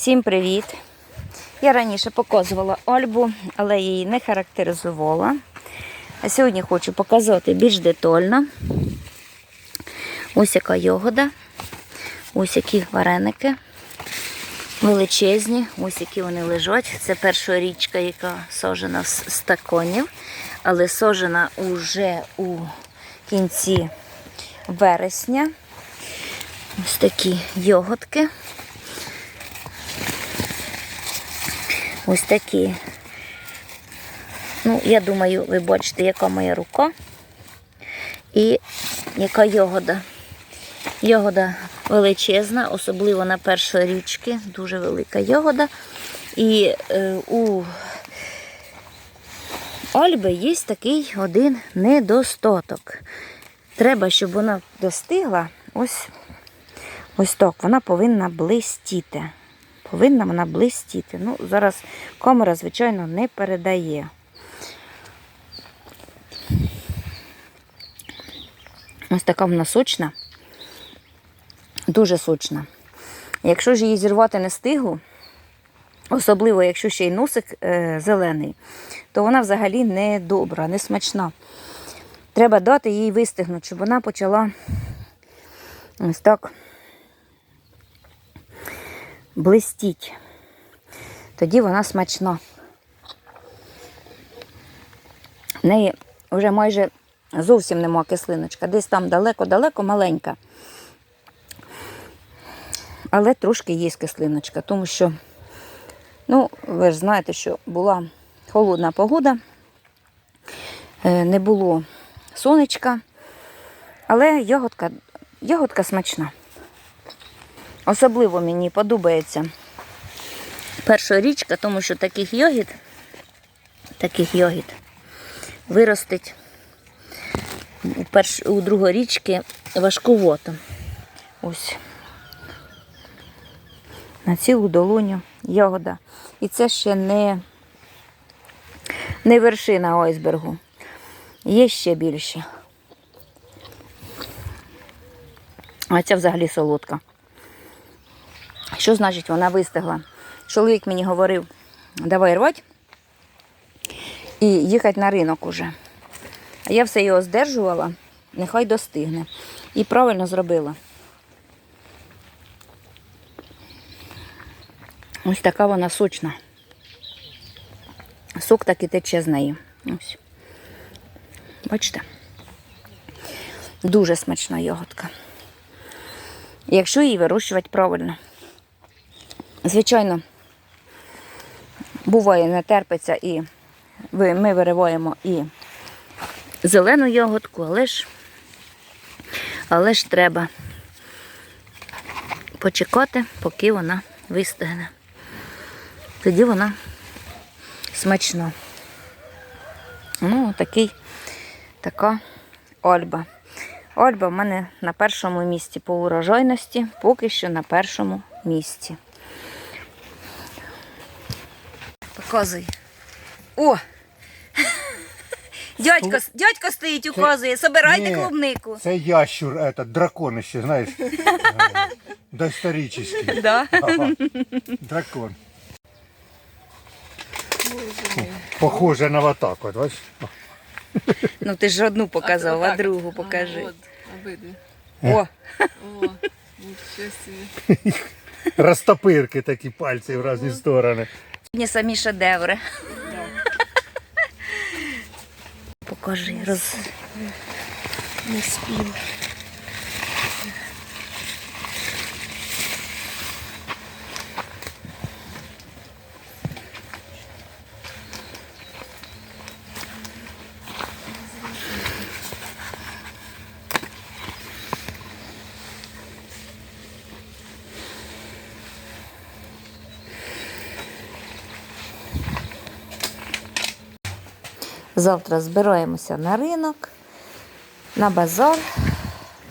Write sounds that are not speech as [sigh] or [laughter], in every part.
Всім привіт! Я раніше показувала Альбу, але її не характеризувала. А сьогодні хочу показати більш детально. Ось яка йогода, ось які вареники величезні, ось які вони лежать. Це перша річка, яка сожена з стаконів, але сожена уже у кінці вересня. Ось такі йоготки. Ось такі. Ну, я думаю, ви бачите, яка моя рука і яка йогода. Йогода величезна, особливо на першої річки, дуже велика йогода. І е, у Альби є такий один недостаток. Треба, щоб вона достигла ось, ось так. Вона повинна блистіти. Повинна вона блистіти. Ну, зараз камера, звичайно, не передає. Ось така вона сочна, дуже сочна. Якщо ж її зірвати не стиглу, особливо якщо ще й носик е, зелений, то вона взагалі не добра, не смачна. Треба дати їй вистигнути, щоб вона почала ось так блистіть. Тоді вона смачна. В неї вже майже зовсім нема кислиночка. Десь там далеко-далеко маленька. Але трошки є кислиночка, тому що, ну, ви ж знаєте, що була холодна погода, е, не було сонечка, але ягодка, ягодка смачна. Особливо мені подобається перша річка, тому що таких йогід, таких йогід виростить у, перш, у другої річки важкувато. Ось. На цілу долоню ягода. І це ще не, не вершина айсбергу. Є ще більше. А ця взагалі солодка. Що значить вона вистигла? Чоловік мені говорив, давай рвати і їхати на ринок уже. А я все його здержувала, нехай достигне. І правильно зробила. Ось така вона сочна. Сок так і тече з неї. Ось. Бачите? Дуже смачна йоготка. Якщо її вирощувати правильно. Звичайно, буває, не терпиться і ми вириваємо і зелену йогуртку, але ж, але ж треба почекати, поки вона вистигне. Тоді вона смачна. Ну, такий, така ольба. Ольба в мене на першому місці по урожайності, поки що на першому місці. Показуй. О! [laughs] Дядько, дядько стоїть, указує, собирайте Ні, клубнику. Це ящур, этот, дракон ще, знаєш. [laughs] Доісторичний. Да. Ага. Дракон. Похоже на вот так от, бачиш? Ну ти ж одну показав, а отак. другу покажи. А, от, обидві. О, О, нічого собі. Розтопирки такі пальці в різні сторони. Сьогодні самі шедеври. Покажи, роз... Не спів. Завтра збираємося на ринок, на базар,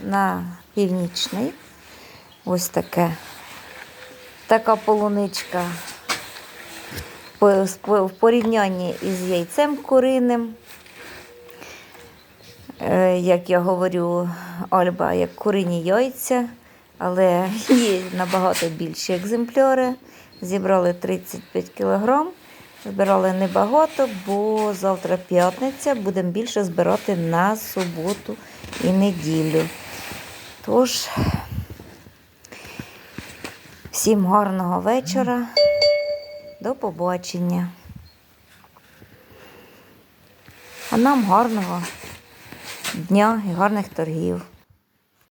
на північний. Ось таке. Така полуничка по- по- в порівнянні із яйцем куриним. Е, Як я говорю, Альба, як курині яйця, але є набагато більші екземпляри. Зібрали 35 кг. Збирали небагато, бо завтра п'ятниця, будемо більше збирати на суботу і неділю. Тож, всім гарного вечора. До побачення. А нам гарного дня і гарних торгів.